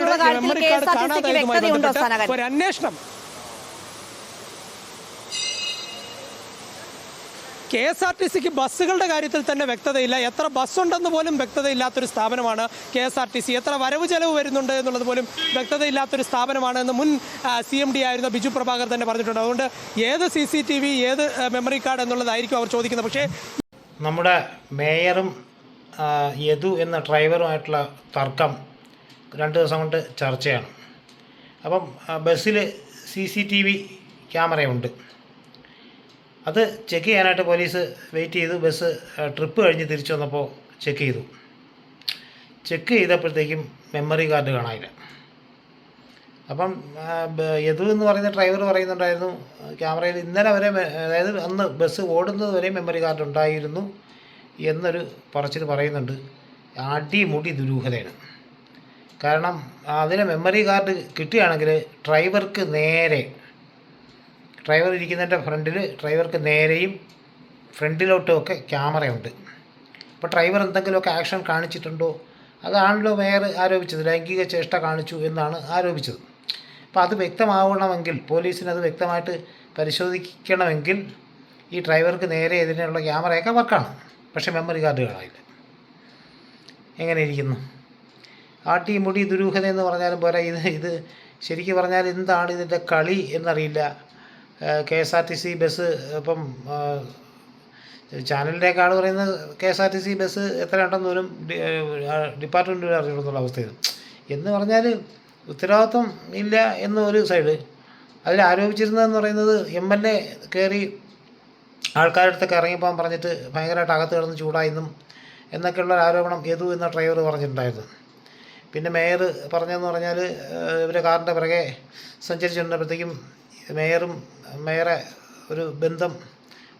എന്നുള്ള കാര്യത്തിൽ K card S R T സിക്ക് വ്യക്തതയുണ്ടോ ബന്ധപ്പെട്ട് ഒരു അന്വേഷണം കെ എസ് ആർ ടി സിക്ക് ബസ്സുകളുടെ കാര്യത്തിൽ തന്നെ വ്യക്തതയില്ല. എത്ര ബസ്സുണ്ടെന്ന് പോലും വ്യക്തതയില്ലാത്തൊരു സ്ഥാപനമാണ് K S R T C. എത്ര വരവ് ചെലവ് വരുന്നുണ്ട് എന്നുള്ളത് പോലും വ്യക്തതയില്ലാത്തൊരു സ്ഥാപനമാണ് എന്ന് മുൻ സി എം ഡി ആയിരുന്ന ബിജു പ്രഭാകർ തന്നെ പറഞ്ഞിട്ടുണ്ട്. അതുകൊണ്ട് ഏത് സി സി ടി വി ഏത് മെമ്മറി കാർഡ് എന്നുള്ളതായിരിക്കും അവർ ചോദിക്കുന്നത്. പക്ഷേ നമ്മുടെ മേയറും യദു എന്ന ഡ്രൈവറുമായിട്ടുള്ള തർക്കം രണ്ട് ദിവസം കൊണ്ട് ചർച്ചയാണ്. അപ്പം ബസ്സിൽ സി സി ടി വി ക്യാമറയുണ്ട്. അത് ചെക്ക് ചെയ്യാനായിട്ട് പോലീസ് വെയിറ്റ് ചെയ്തു. ബസ് ട്രിപ്പ് കഴിഞ്ഞ് തിരിച്ചു വന്നപ്പോൾ ചെക്ക് ചെയ്തു. ചെക്ക് ചെയ്തപ്പോഴത്തേക്കും മെമ്മറി കാർഡ് കാണാനില്ല. അപ്പം യദു എന്ന് പറയുന്ന ഡ്രൈവർ പറയുന്നുണ്ടായിരുന്നു ക്യാമറയിൽ ഇന്നലെ വരെ അതായത് അന്ന് ബസ് ഓടുന്നത് വരെ മെമ്മറി കാർഡ് ഉണ്ടായിരുന്നു എന്നൊരു പറച്ചിൽ പറയുന്നുണ്ട്. അടിമുടി ദുരൂഹതയാണ്. കാരണം അതിന് മെമ്മറി കാർഡ് കിട്ടുകയാണെങ്കിൽ ഡ്രൈവർക്ക് നേരെ ഡ്രൈവർ ഇരിക്കുന്നതിന്റെ ഫ്രണ്ടിൽ ഡ്രൈവർക്ക് നേരെയും ഫ്രണ്ടിലോട്ടും ഒക്കെ ക്യാമറയുണ്ട് അപ്പോൾ ഡ്രൈവർ എന്തെങ്കിലുമൊക്കെ ആക്ഷൻ കാണിച്ചിട്ടുണ്ടോ? അതാണല്ലോ മേയർ ആരോപിച്ചത് ലൈംഗിക ചേഷ്ട കാണിച്ചു എന്നാണ് ആരോപിച്ചത്. അപ്പോൾ അത് വ്യക്തമാവണമെങ്കിൽ പോലീസിന് അത് വ്യക്തമായിട്ട് പരിശോധിക്കണമെങ്കിൽ ഈ ഡ്രൈവർക്ക് നേരെ ഇതിനുള്ള ക്യാമറയൊക്കെ വർക്കാണ് പക്ഷേ മെമ്മറി കാർഡുകളായില്ല എങ്ങനെ ഇരിക്കുന്നു? ആട്ടി മുടി ദുരൂഹത എന്ന് പറഞ്ഞാലും പോരാ. ഇത് ഇത് ശരിക്കും പറഞ്ഞാൽ എന്താണ് ഇതിന്റെ കളി എന്നറിയില്ല. K S R T C bus ഇപ്പം ചാനലിന്റെ ആൾ പറയുന്നത് K S R T C bus എത്ര ഉണ്ടെന്ന് പോലും ഡിപ്പാർട്ട്മെന്റ് അവസ്ഥയിൽ എന്ന് പറഞ്ഞാൽ ഉത്തരവാദിത്വം ഇല്ല എന്ന ഒരു സൈഡ്. അതിൽ ആരോപിച്ചിരുന്നതെന്ന് പറയുന്നത് എം എൽ എ കയറി ആൾക്കാരുടെ അടുത്തൊക്കെ ഇറങ്ങിപ്പോകാൻ പറഞ്ഞിട്ട് ഭയങ്കരമായിട്ട് അകത്ത് കിടന്ന് ചൂടായെന്നും എന്നൊക്കെയുള്ള ആരോപണം യദു എന്ന ഡ്രൈവർ പറഞ്ഞിട്ടുണ്ടായിരുന്നു. പിന്നെ മേയർ പറഞ്ഞതെന്ന് പറഞ്ഞാൽ ഇവരെ കാറിന്റെ പിറകെ സഞ്ചരിച്ചിരുന്നപ്പോഴത്തേക്കും മേയറും മേയറെ ഒരു ബന്ധം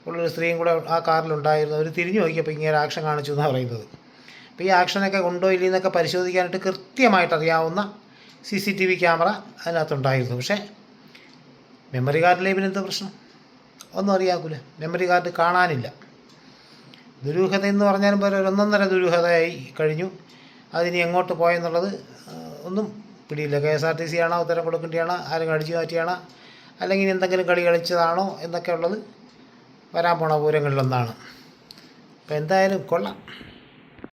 ഉള്ളൊരു സ്ത്രീയും കൂടെ ആ കാറിലുണ്ടായിരുന്നു. അവർ തിരിഞ്ഞു നോക്കിയപ്പോൾ ഇങ്ങനെ ആക്ഷൻ കാണിച്ചു എന്നാണ് പറയുന്നത്. അപ്പോൾ ഈ ആക്ഷനൊക്കെ ഉണ്ടോ ഇല്ലെന്നൊക്കെ പരിശോധിക്കാനായിട്ട് കൃത്യമായിട്ട് അറിയാവുന്ന C C T V camera അതിനകത്തുണ്ടായിരുന്നു. പക്ഷേ മെമ്മറി കാർഡിലെ പിന്നെ എന്താ പ്രശ്നം? ഒന്നും അറിയാക്കൂല. മെമ്മറി കാർഡ് കാണാനില്ല. ദുരൂഹത എന്ന് പറഞ്ഞാലും പോലെ ഒരു ഒന്നൊന്നര ദുരൂഹതയായി കഴിഞ്ഞു. അതിനി എങ്ങോട്ട് പോയെന്നുള്ളത് ഒന്നും പിടിയില്ല. K S R T C ആണോ ഉത്തരം കൊടുക്കേണ്ടിയാണോ ആരും അടിച്ചു മാറ്റിയാണോ അല്ലെങ്കിൽ എന്തെങ്കിലും കളി കളിച്ചതാണോ എന്നൊക്കെ ഉള്ളത് വരാൻ പോണ പൂരങ്ങളിലൊന്നാണ്. അപ്പോൾ എന്തായാലും കൊള്ളാം.